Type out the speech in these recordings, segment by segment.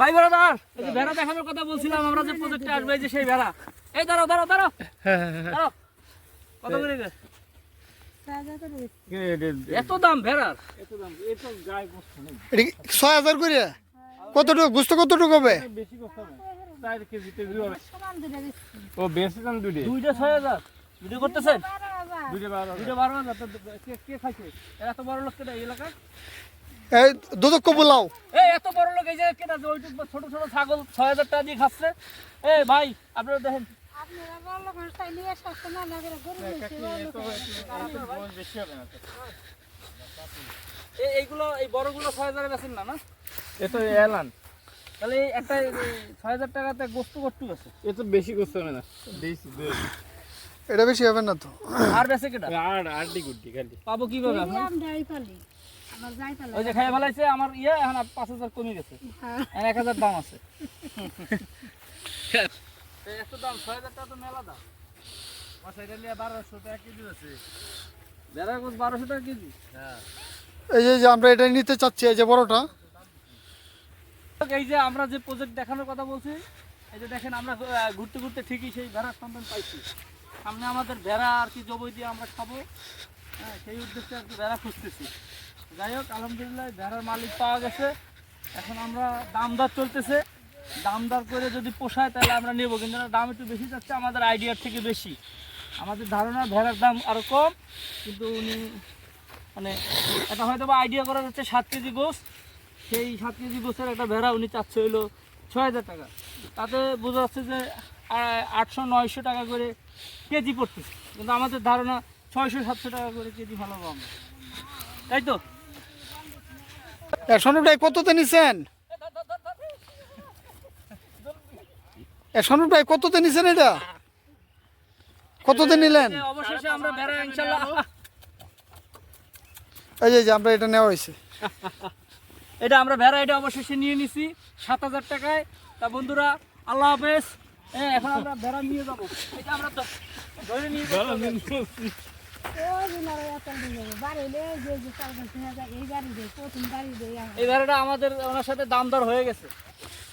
ভাই ব্রাদার এই যে ভেড়া দেখানোর কথা বলছিলাম আমরা যে প্রজেক্টে আসবে এই যে সেই ভেড়া এই দাঁড়াও দাঁড়াও দাঁড়াও। দাঁড়াও। কত করে গে? এত দাম ভেড়ার এটি ছয় হাজার করে? কতটুকু? বুঝতে কতটুকু হবে? ও বেশি দাম দুটি দুইটা ছয় হাজার। ভিডিও করতেছেন? দুটি বারো দুইটা বারো হাজার। কে খাইছে? এত বড় লোক কেটা এই এত বড় লোক এই যে ওইটুক ছোট ছোট ছাগল ছয় হাজার টাকা দিয়ে খাচ্ছে। এই ভাই আপনারা দেখেন। বেশি হবে না এই এইগুলো এই বড়গুলো ছয় হাজারে বেছেন না না? এ তো এলান। তাহলে এই একটা ছয় হাজার টাকাতে গোস্ত আছে। এ তো বেশি হবে না। এটা বেশি হবে না তো। আর কেটা আটটি গুটি খালি। পাবো কীভাবে আপনি ওই যে খাইয়া ফেলাইছে আমার ইয়ে এখন পাঁচ হাজার কমে গেছে। এখন এক হাজার দাম আছে। এত দাম ছয় হাজার টাকা তো মেলা দাম। এটা নিয়ে বারোশো টাকা কেজি আছে। বেড়া গোছ বারোশো টাকা কেজি। এই যে- যে আমরা এটা নিতে চাচ্ছি এই যে বড়টা। এই যে আমরা যে প্রজেক্ট দেখানোর কথা বলছি এই যে দেখেন আমরা ঘুরতে ঘুরতে ঠিকই সেই ভেড়ার সন্ধান পাইছি। সামনে আমাদের ভেড়া আর কি জবই দিয়ে আমরা খাব। হ্যাঁ সেই উদ্দেশ্যে আর কি ভেড়া খুঁজতেছি। যাই হোক, আলহামদুলিল্লাহ ভেড়ার মালিক পাওয়া গেছে। এখন আমরা দামদার চলতেছে। দামদার করে যদি পোষায়, তাহলে আমরা নেব। কিন্তু দাম একটু বেশি যাচ্ছে, আমাদের আইডিয়ার থেকে বেশি। আমাদের ধারণা ভেড়ার দাম আরও কম, কিন্তু উনি মানে এটা হয়তো বা আইডিয়া করা যাচ্ছে সাত কেজি গোস সেই সাত কেজি গোছের একটা ভেড়া উনি চাচ্ছে হইল ছয় হাজার টাকা। তাতে বোঝা যাচ্ছে যে আটশো, নয়শো টাকা করে কেজি পড়তেছে। কিন্তু আমাদের ধারণা ছয়শো, সাতশো টাকা করে কেজি ভালো আমরা। তাই তো? সোনুটাই কততে নিছেন? এ কততে নিছেন এটা? কততে নিলেন? এই যে- আমরা এটা নেওয়া হয়েছে। এটা আমরা ভেড়া এটা অবশেষে নিয়ে নিছি সাত হাজার টাকায়। তা বন্ধুরা আল্লাহ হাফেজ। হ্যাঁ এখন আমরা ভেড়া নিয়ে যাব। এটা আমরা ধরে নিয়ে যাব। এই আমাদের ওনার সাথে দাম দর হয়ে গেছে।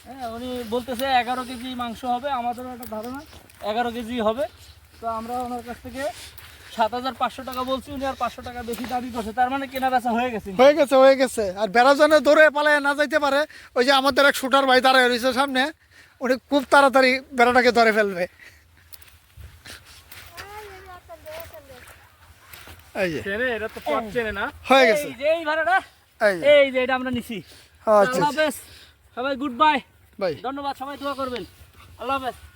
হ্যাঁ উনি বলতেছে এগারো কেজি মাংস হবে আমাদেরও একটা ধারণা এগারো কেজি হবে। তো আমরা ওনার কাছ থেকে সাত হাজার পাঁচশো টাকা বলছি উনি আর পাঁচশো টাকা বেশি দাবি করছে। তার মানে কেনা বেচা হয়ে গেছে। হয়ে গেছে হয়ে গেছে। আর বেড়াজনে দৌড়ে পালায় না যাইতে পারে। ওই যে আমাদের এক শুটার ভাই দাঁড়ায় রয়েছে সামনে উনি খুব তাড়াতাড়ি বেড়াটাকে ধরে ফেলবে। এই যে। চেনে এটা তো পথ চেনে না। হয়ে গেছে। এই যে এই ভাড়াটা এই যে। এই যে এটা আমরা নিছি। আচ্ছা আল্লাহ হাফেজ। সবাই গুড বাই। বাই। ধন্যবাদ সবাই দোয়া করবেন। আল্লাহ হাফেজ।